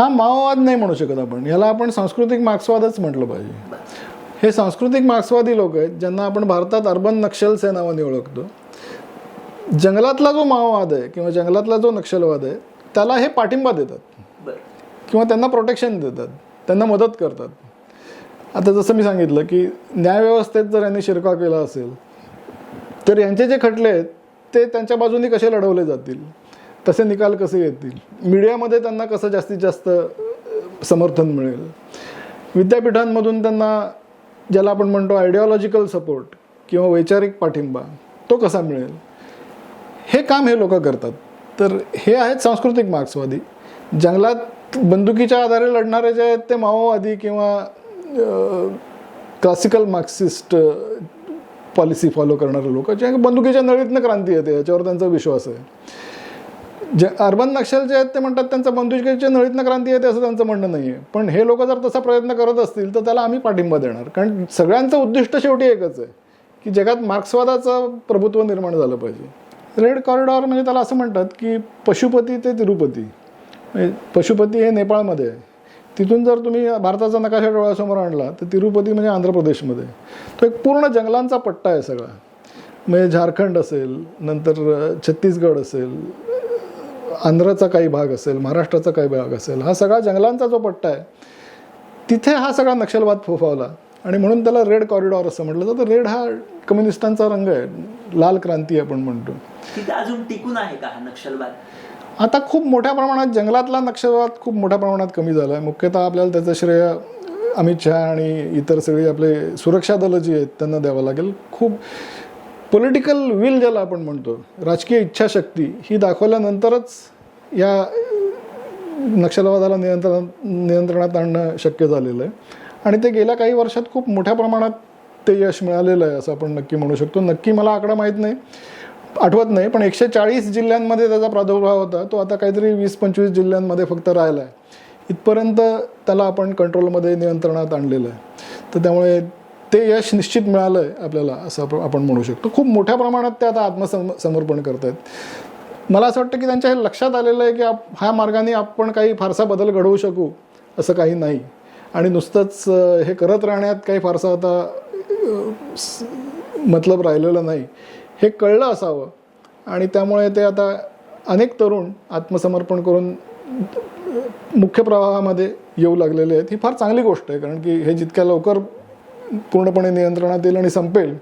हा माओवाद नाही म्हणू शकत आपण. याला आपण सांस्कृतिक मार्क्सवादच म्हटलं पाहिजे. हे सांस्कृतिक मार्क्सवादी लोक आहेत ज्यांना आपण भारतात अर्बन नक्षल्स या नावाने ओळखतो. जंगलातला जो माओवाद आहे किंवा जंगलातला जो नक्षलवाद आहे त्याला हे पाठिंबा देतात. किंवा त्यांना प्रोटेक्शन देतात. त्यांना मदत करतात. आता जसं मी सांगितलं की न्यायव्यवस्थेत जर यांनी शिरकाव केला असेल तर यांचे जे खटले आहेत ते त्यांच्या बाजूनी कसे लढवले जातील? तसे निकाल कसे येतील? मीडियामध्ये त्यांना कसं जास्तीत जास्त समर्थन मिळेल? विद्यापीठांमधून त्यांना ज्याला आपण म्हणतो आयडिओलॉजिकल सपोर्ट किंवा वैचारिक पाठिंबा तो कसा मिळेल? हे काम हे लोक करतात. तर हे आहेत सांस्कृतिक मार्क्सवादी. जंगलात बंदुकीच्या आधारे लढणारे जे आहेत ते माओवादी किंवा क्लासिकल मार्क्सिस्ट पॉलिसी फॉलो करणारे लोक जे बंदुकीच्या नळीतनं क्रांती येते याच्यावर त्यांचा विश्वास आहे. जे अर्बन नक्षल जे आहेत ते म्हणतात त्यांचं बंदुकीच्या नळीतनं क्रांती येते असं त्यांचं म्हणणं नाही आहे पण हे लोक जर तसा प्रयत्न करत असतील तर त्याला आम्ही पाठिंबा देणार. कारण सगळ्यांचं उद्दिष्ट शेवटी एकच आहे की जगात मार्क्सवादाचं प्रभुत्व निर्माण झालं पाहिजे. रेड कॉरिडॉर म्हणजे त्याला असं म्हणतात की पशुपती ते तिरुपती. म्हणजे पशुपती हे नेपाळमध्ये आहे. तिथून जर तुम्ही भारताचा नकाशा डोळ्यासमोर आणला तर तिरुपती म्हणजे आंध्र प्रदेशमध्ये. तो एक पूर्ण जंगलांचा पट्टा आहे सगळा. म्हणजे झारखंड असेल नंतर छत्तीसगड असेल आंध्राचा काही भाग असेल महाराष्ट्राचा काही भाग असेल हा सगळा जंगलांचा जो पट्टा आहे तिथे हा सगळा नक्षलवाद फोफावला. आणि म्हणून त्याला रेड कॉरिडॉर असं म्हटलं जातं. रेड हा कम्युनिस्टांचा रंग आहे. लाल क्रांती आपण म्हणतो. तिथे अजून टिकून आहे का हा नक्षलवाद? आता खूप मोठ्या प्रमाणात जंगलातला नक्षलवाद खूप मोठ्या प्रमाणात कमी झाला आहे. मुख्यतः आपल्याला त्याचं श्रेय अमित शहा आणि इतर सगळी आपले सुरक्षा दलं जी आहेत त्यांना द्यावं लागेल. खूप पॉलिटिकल विल ज्याला आपण म्हणतो राजकीय इच्छाशक्ती ही दाखवल्यानंतरच या नक्षलवादाला नियंत्रण नियंत्रणात आणणं शक्य झालेलं आहे. आणि ते गेल्या काही वर्षात खूप मोठ्या प्रमाणात ते यश मिळालेलं आहे असं आपण नक्की म्हणू शकतो. नक्की मला आकडा माहीत नाही आठवत नाही पण एकशे चाळीस जिल्ह्यांमध्ये त्याचा प्रादुर्भाव होता. तो आता काहीतरी वीस पंचवीस जिल्ह्यांमध्ये फक्त राहिला आहे. इथपर्यंत त्याला आपण कंट्रोलमध्ये नियंत्रणात आणलेलं आहे. तर त्यामुळे ते यश निश्चित मिळालं आहे आपल्याला असं आपण- म्हणू शकतो. खूप मोठ्या प्रमाणात ते आता आत्मसम समर्पण करत आहेत मला असं वाटतं की त्यांच्या हे लक्षात आलेलं आहे की आप ह्या मार्गाने आपण काही फारसा बदल घडवू शकू असं काही नाही. आणि नुसतंच हे करत राहण्यात काही फारसा आता स- मतलब राहिलेलं नाही. हे कळलं असावं. आणि त्यामुळे ते आता अनेक तरुण आत्मसमर्पण करून मुख्य प्रवाहामध्ये येऊ लागलेले आहेत. ही फार चांगली गोष्ट आहे कारण की हे जितक्या लवकर पूर्णपणे नियंत्रणात येईल आणि संपेल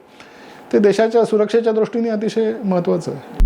ते देशाच्या सुरक्षेच्या दृष्टीने अतिशय महत्त्वाचं आहे.